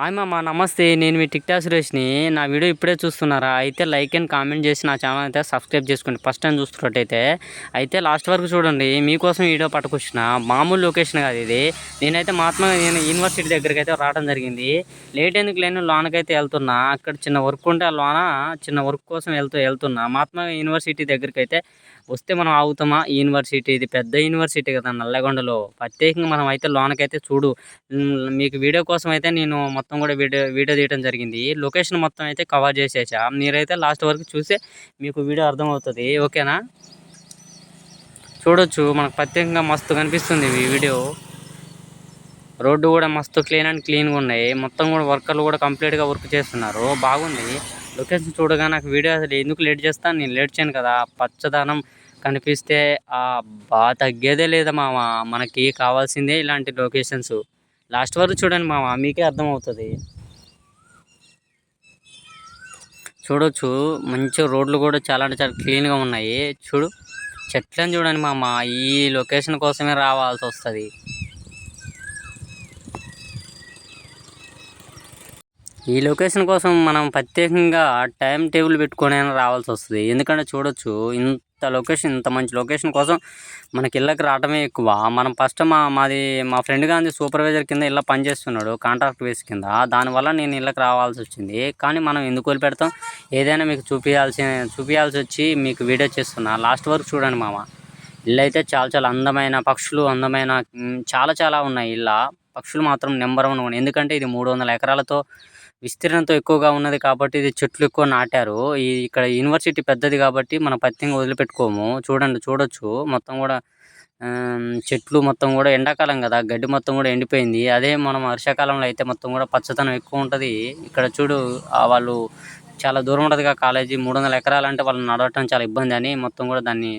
Hi మా నమస్తే నేను మీ టిక్టాక్ సురేష్ని. నా వీడియో ఇప్పుడే చూస్తున్నారా? అయితే లైక్ అండ్ కామెంట్ చేసి నా ఛానల్ అయితే సబ్స్క్రైబ్ చేసుకోండి. ఫస్ట్ టైం చూస్తున్నట్టయితే అయితే లాస్ట్ వరకు చూడండి. మీకోసం వీడియో పట్టుకొచ్చిన మామూలు లొకేషన్ కాదు ఇది. నేనైతే మహాత్మా నేను యూనివర్సిటీ దగ్గరికి అయితే రావడం జరిగింది. లేట్ ఎందుకు లేని లోనకైతే వెళ్తున్నా. అక్కడ చిన్న వర్క్ ఉంటే ఆ లోన చిన్న వర్క్ కోసం వెళ్తూ వెళ్తున్నా. మహాత్మా యూనివర్సిటీ దగ్గరికి అయితే వస్తే మనం ఆగుతామా? యూనివర్సిటీ ఇది పెద్ద యూనివర్సిటీ కదా నల్లగొండలో. ప్రత్యేకంగా మనం అయితే లోనకైతే చూడు. మీకు వీడియో కోసం అయితే నేను మొత్తం కూడా వీడియో వీడియో తీయడం జరిగింది. లొకేషన్ మొత్తం అయితే కవర్ చేసేసా. మీరైతే లాస్ట్ వరకు చూసే మీకు వీడియో అర్థమవుతుంది. ఓకేనా? చూడొచ్చు. మనకు ప్రత్యేకంగా మస్తు కనిపిస్తుంది ఈ వీడియో. రోడ్డు కూడా మస్తు క్లీన్ అండ్ క్లీన్గా ఉన్నాయి. మొత్తం కూడా వర్కర్లు కూడా కంప్లీట్గా వర్క్ చేస్తున్నారు. బాగుంది. లొకేషన్ చూడగా నాకు వీడియో అసలు ఎందుకు లేట్ చేస్తాను నేను లేట్ చేయను కదా. పచ్చదనం కనిపిస్తే బా తగ్గేదే లేదా మామ. మనకి కావాల్సిందే ఇలాంటి లొకేషన్స్. లాస్ట్ వరకు చూడండి మామ మీకే అర్థమవుతుంది. చూడొచ్చు మంచి రోడ్లు కూడా చాలా అంటే చాలా క్లీన్గా ఉన్నాయి. చూడు చెట్లను చూడండి మామ ఈ లొకేషన్ కోసమే రావాల్సి వస్తుంది. ఈ లొకేషన్ కోసం మనం ప్రత్యేకంగా టైం టేబుల్ పెట్టుకొని రావాల్సి వస్తుంది. ఎందుకంటే చూడొచ్చు ఇంత లొకేషన్ ఇంత మంచి లొకేషన్ కోసం మనకి ఇళ్ళకి రావటమే ఎక్కువ. మనం ఫస్ట్ మా మాది మా ఫ్రెండ్ గాంధీ సూపర్వైజర్ కింద ఇళ్ళ పనిచేస్తున్నాడు కాంట్రాక్ట్ బేస్ కింద. దానివల్ల నేను ఇళ్ళకి రావాల్సి వచ్చింది. కానీ మనం ఎందుకు వదిలిపెడతాం? ఏదైనా మీకు చూపించాల్సి చూపించాల్సి వచ్చి మీకు వీడియో చేస్తున్నా. లాస్ట్ వరకు చూడండి మామ. ఇల్లు అయితే చాలా చాలా అందమైన పక్షులు అందమైన చాలా చాలా ఉన్నాయి. ఇళ్ళ పక్షులు మాత్రం నెంబర్ వన్ ఎందుకంటే ఇది మూడు వందల ఎకరాలతో విస్తీర్ణంతో ఎక్కువగా ఉన్నది కాబట్టి ఇది చెట్లు ఎక్కువ నాటారు. ఈ ఇక్కడ యూనివర్సిటీ పెద్దది కాబట్టి మనం పత్తింగా వదిలిపెట్టుకోము. చూడండి చూడొచ్చు. మొత్తం కూడా చెట్లు మొత్తం కూడా ఎండాకాలం కదా. గడ్డి మొత్తం కూడా ఎండిపోయింది. అదే మనం వర్షాకాలంలో అయితే మొత్తం కూడా పచ్చదనం ఎక్కువ ఉంటుంది. ఇక్కడ చూడు వాళ్ళు చాలా దూరం ఉంటుందిగా కాలేజీ. మూడు వందల ఎకరాలు అంటే వాళ్ళు నడవటం చాలా ఇబ్బంది అని మొత్తం కూడా దాన్ని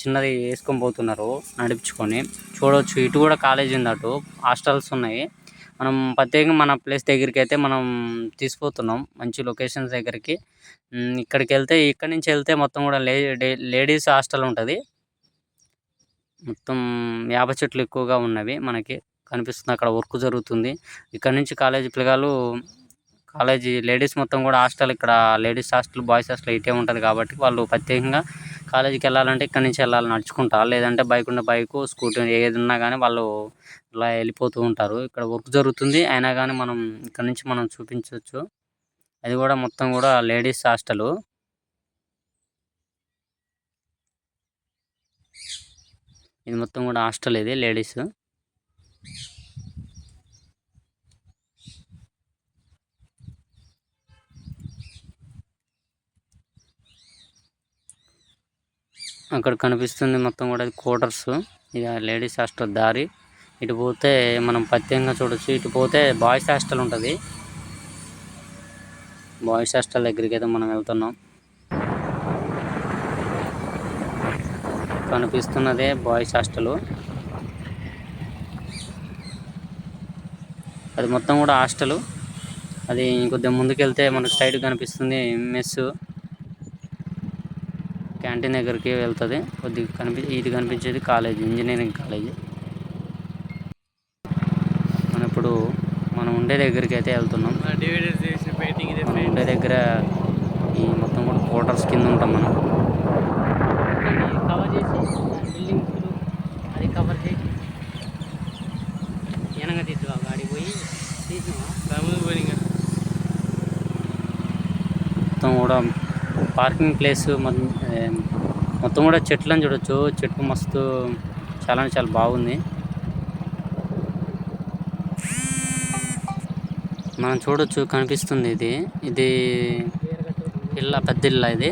చిన్నది వేసుకొని పోతున్నారు నడిపించుకొని. చూడవచ్చు ఇటు కూడా కాలేజీ ఉంది అటు. హాస్టల్స్ ఉన్నాయి. మనం ప్రత్యేకంగా మన ప్లేస్ దగ్గరికి అయితే మనం తీసుకుపోతున్నాం. మంచి లొకేషన్స్ దగ్గరికి. ఇక్కడికి వెళ్తే ఇక్కడి నుంచి వెళ్తే మొత్తం కూడా లే లేడీస్ హాస్టల్ ఉంటుంది. మొత్తం వేప చెట్లు ఎక్కువగా ఉన్నవి మనకి కనిపిస్తుంది. అక్కడ వర్క్ జరుగుతుంది. ఇక్కడ నుంచి కాలేజీ పిల్లగాలు కాలేజీ లేడీస్ మొత్తం కూడా హాస్టల్ ఇక్కడ లేడీస్ హాస్టల్ బాయ్స్ హాస్టల్ ఇటే ఉంటుంది కాబట్టి వాళ్ళు ప్రత్యేకంగా కాలేజీకి వెళ్ళాలంటే ఇక్కడ నుంచి వెళ్ళాలి నడుచుకుంటా. లేదంటే బైక్ ఉంటే బైక్ స్కూటీ ఏది ఉన్నా కానీ వాళ్ళు ఇలా వెళ్ళిపోతూ ఉంటారు. ఇక్కడ వర్క్ జరుగుతుంది. అయినా కానీ మనం ఇక్కడ నుంచి మనం చూపించవచ్చు అది కూడా మొత్తం కూడా లేడీస్ హాస్టల్. ఇది మొత్తం కూడా హాస్టల్ ఇది లేడీస్. అక్కడ కనిపిస్తుంది మొత్తం కూడా క్వార్టర్స్ ఇది లేడీస్ హాస్టల్ దారి. ఇటు పోతే మనం ప్రత్యేకంగా చూడొచ్చు. ఇటు పోతే బాయ్స్ హాస్టల్ ఉంటుంది. బాయ్స్ హాస్టల్ దగ్గరికి అయితే మనం వెళ్తున్నాం. కనిపిస్తున్నదే బాయ్స్ హాస్టల్ అది మొత్తం కూడా హాస్టల్ అది ఇంకొద్దిగా ముందుకెళ్తే మనకు స్ట్రైట్ కనిపిస్తుంది మెస్ క్యాంటీన్ దగ్గరికి వెళ్తుంది. కొద్దిగా కనిపి ఇది కనిపించేది కాలేజ్ ఇంజనీరింగ్ కాలేజ్. మనం ఇప్పుడు మనం ఉండే దగ్గరికి అయితే వెళ్తున్నాం మనం ఉండే దగ్గర ఈ మొత్తం కూడా క్వార్టర్స్ కింద ఉంటాం మనం. కవర్ చేసి అది కవర్ చేసి వెనక తీసుకురా గాడి పోయి మొత్తం కూడా పార్కింగ్ ప్లేస్ మొత్తం కూడా చెట్లను చూడొచ్చు. చెట్లు మస్తు చాలా చాలా బాగుంది. మనం చూడొచ్చు కనిపిస్తుంది ఇది. ఇది ఇళ్ళ పెద్ద ఇళ్ళ ఇది.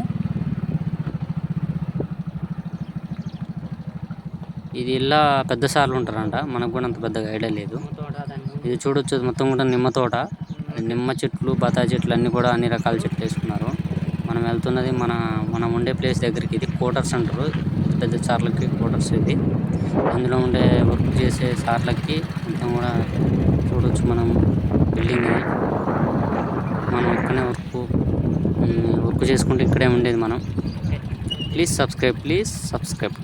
ఇది ఇళ్ళ పెద్ద సార్లు ఉంటారంట. మనకు కూడా అంత పెద్దగా ఐడియా లేదు. ఇది చూడొచ్చు మొత్తం కూడా నిమ్మ తోట. నిమ్మ చెట్లు బత్తాయి చెట్లు అన్నీ కూడా అన్ని రకాల చెట్లు వేసుకున్నారు. మనం వెళ్తున్నది మన మనం ఉండే ప్లేస్ దగ్గరికి. ఇది కోటర్స్ అంటారు. పెద్ద సార్లకి కోటర్స్ ఇది. అందులో ఉండే వర్క్ చేసే సార్లకి మొత్తం కూడా చూడవచ్చు మనం బిల్డింగ్ మనం ఇక్కడనే వర్క్ వర్క్ చేసుకుంటే ఇక్కడే ఉండేది మనం. Please subscribe please subscribe